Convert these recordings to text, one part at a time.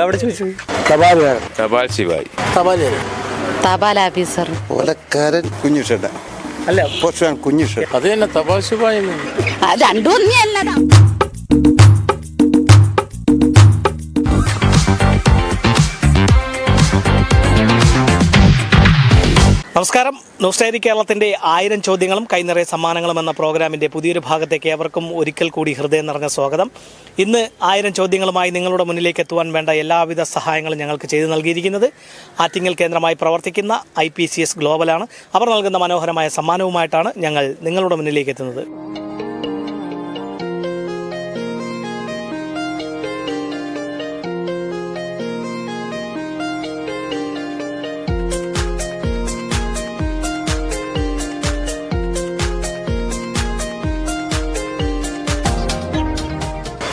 എവിടെ ചോദിച്ചു? തപാലുകാരൻ തപാൽ ശിവായി. തപാൽ തപാൽ ഓഫീസർ ഓലക്കാരൻ കുഞ്ഞുഷേട്ട അല്ല. പോസ്റ്റ്മാൻ കുഞ്ഞുഷേട്ട അത് തന്നെ തപാൽ ശുഭായി രണ്ടും ഒന്നല്ലതാ നമസ്കാരം. നോസ്റ്റൈരി കേരളത്തിന്റെ ആയിരം ചോദ്യങ്ങളും കൈനിറയ സമ്മാനങ്ങളും എന്ന പ്രോഗ്രാമിന്റെ പുതിയൊരു ഭാഗത്തേക്ക് ഏവർക്കും ഒരിക്കൽ കൂടി ഹൃദയം നിറഞ്ഞ സ്വാഗതം. ഇന്ന് ആയിരം ചോദ്യങ്ങളുമായി നിങ്ങളുടെ മുന്നിലേക്ക് എത്തുവാൻ വേണ്ട എല്ലാവിധ സഹായങ്ങളും ഞങ്ങൾക്ക് ചെയ്തു നൽകിയിരിക്കുന്നത്. ആറ്റിങ്ങൽ കേന്ദ്രമായി പ്രവർത്തിക്കുന്ന ഐ ഗ്ലോബലാണ്. അവർ നൽകുന്ന മനോഹരമായ സമ്മാനവുമായിട്ടാണ് ഞങ്ങൾ നിങ്ങളുടെ മുന്നിലേക്ക് എത്തുന്നത്.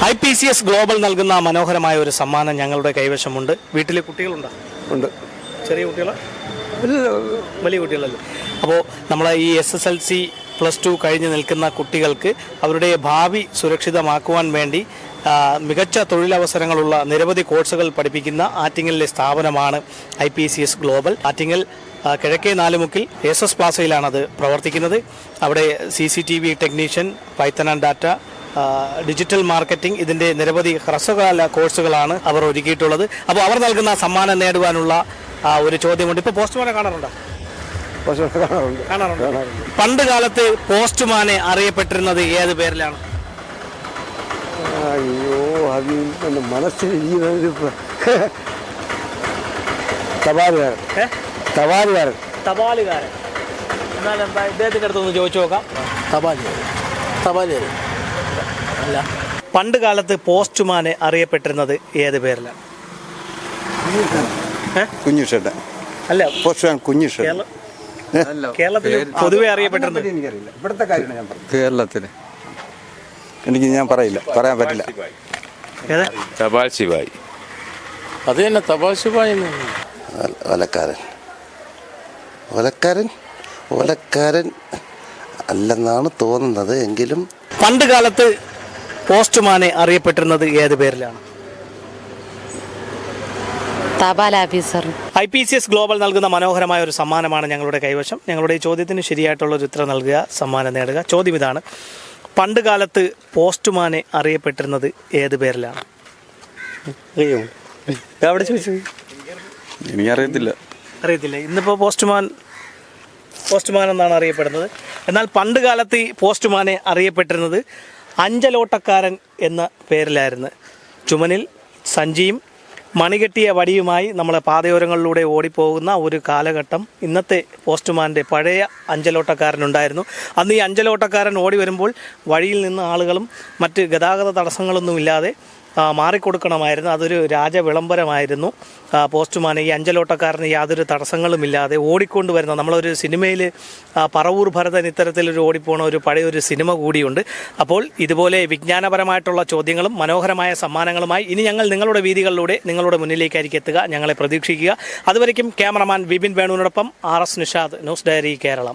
I P C S Global നൽകുന്ന മനോഹരമായ ഒരു സമ്മാനം ഞങ്ങളുടെ കൈവശമുണ്ട്. വീട്ടിലെ കുട്ടികളുണ്ടോ? ഉണ്ട്. ചെറിയ കുട്ടികൾ വലിയ കുട്ടികളല്ലേ? അപ്പോൾ നമ്മളെ ഈ S S L C plus two കഴിഞ്ഞ് നിൽക്കുന്ന കുട്ടികൾക്ക് അവരുടെ ഭാവി സുരക്ഷിതമാക്കുവാൻ വേണ്ടി മികച്ച തൊഴിലവസരങ്ങളുള്ള നിരവധി കോഴ്സുകൾ പഠിപ്പിക്കുന്ന ആറ്റിങ്ങലിലെ സ്ഥാപനമാണ് I P C S Global. Attingal കിഴക്കേ നാലുമുക്കിൽ എസ് എസ് പ്ലാസയിലാണത് പ്രവർത്തിക്കുന്നത്. അവിടെ C C T V technician Python and data digital marketing ഇതിന്റെ നിരവധി ഹ്രസ്വകാല കോഴ്സുകളാണ് അവർ ഒരുക്കിയിട്ടുള്ളത്. അപ്പോൾ അവർ നൽകുന്ന സമ്മാനം നേടുവാനുള്ള ആ, ഒരു ചോദ്യമുണ്ട്. ഇപ്പോൾ പോസ്റ്റ്മാനെ കാണാറുണ്ടോ? കാണാറുണ്ട്. പണ്ട് കാലത്ത് പോസ്റ്റ്മാനെ അറിയപ്പെട്ടിരുന്നത് ഏത് പേരിലാണ്? അയ്യോ അത് എന്റെ ഒരു തപാലുകാരൻ? തപാലുകാരൻ. തപാലുകാരൻ. എന്നാൽ എന്താ ഇദ്ദേഹത്തിന്റെ അടുത്തൊന്ന് ചോദിച്ചു നോക്കാം. തപാലുകാരൻ. തപാൽ അല്ല. പണ്ട് കാലത്ത് പോസ്റ്റ്മാനെ അറിയപ്പെട്ടിരുന്നത് ഏത് പേരിലാണ് കുഞ്ഞുഷേട്ട അല്ല. പോസ്റ്റ്മാൻ കുഞ്ഞുഷേട്ട കേരള കേരളത്തിൽ പൊതുവെ അറിയപ്പെട്ടിരുന്നത്? എനിക്കറിയില്ല. ഇവിടുത്തെ കാര്യമാണ് ഞാൻ പറഞ്ഞത്. കേരളത്തിൽ എനിക്ക് ഞാൻ പറയില്ല. പറയാൻ പറ്റില്ല. ഏതാ? തപാൽ ശിവായി. അത് തന്നെ തപാൽ ശിവായി ഒലക്കാരൻ ഒലക്കാരൻ ഒലക്കാരൻ അല്ലെന്നാണ് തോന്നുന്നത്. എങ്കിലും പണ്ട് കാലത്ത് പോസ്റ്റ്മാനെ അറിയപ്പെട്ടിരുന്നത് ഏത് പേരിലാണ്? തപാൽ officer I P C S Global നൽകുന്ന മനോഹരമായ ഒരു സമ്മാനമാണ് ഞങ്ങളുടെ കൈവശം. ഞങ്ങളുടെ ഈ ചോദ്യത്തിന് ശരിയായിട്ടുള്ള ഒരു ഉത്തരം നൽകുക സമ്മാനം നേടുക. ചോദ്യം ഇതാണ്. പണ്ട് കാലത്ത് പോസ്റ്റ്മാനെ അറിയപ്പെട്ടിരുന്നത് ഏത് പേരിലാണ്? എനിക്കറിയത്തില്ല. അറിയത്തില്ല. ഇന്നിപ്പോ പോസ്റ്റ്മാൻ പോസ്റ്റ്മാൻ എന്നാണ് അറിയപ്പെടുന്നത്. എന്നാൽ പണ്ട് കാലത്ത് ഈ പോസ്റ്റ്മാനെ അറിയപ്പെട്ടിരുന്നത് അഞ്ചലോട്ടക്കാരൻ എന്ന പേരിലായിരുന്നു. ചുമനിൽ സഞ്ചിയും മണികെട്ടിയ വടിയുമായി നമ്മളെ പാതയോരങ്ങളിലൂടെ ഓടിപ്പോകുന്ന ഒരു കാലഘട്ടം ഇന്നത്തെ പോസ്റ്റ്മാന്റെ പഴയ അഞ്ചലോട്ടക്കാരനുണ്ടായിരുന്നു. അന്ന് ഈ അഞ്ചലോട്ടക്കാരൻ ഓടി വരുമ്പോൾ വഴിയിൽ നിന്ന് ആളുകളും മറ്റ് ഗതാഗത തടസ്സങ്ങളൊന്നുമില്ലാതെ മാറിക്കൊടുക്കണമായിരുന്നു. അതൊരു രാജ വിളംബരമായിരുന്നു പോസ്റ്റ്മാൻ ഈ അഞ്ചലോട്ടക്കാരന് യാതൊരു തടസ്സങ്ങളുമില്ലാതെ ഓടിക്കൊണ്ട് വരുന്ന നമ്മളൊരു സിനിമയിൽ പറവൂർ ഭരതൻ ഇത്തരത്തിലൊരു ഓടിപ്പോണ ഒരു പഴയ ഒരു സിനിമ കൂടിയുണ്ട്. അപ്പോൾ ഇതുപോലെ വിജ്ഞാനപരമായിട്ടുള്ള ചോദ്യങ്ങളും മനോഹരമായ സമ്മാനങ്ങളുമായി ഇനി ഞങ്ങൾ നിങ്ങളുടെ വീതികളിലൂടെ നിങ്ങളുടെ മുന്നിലേക്കായിരിക്കും എത്തുക. ഞങ്ങളെ പ്രതീക്ഷിക്കുക. അതുവരയ്ക്കും cameraman Vipin വേണുവിനോടൊപ്പം R S Nishad news diary Keralam.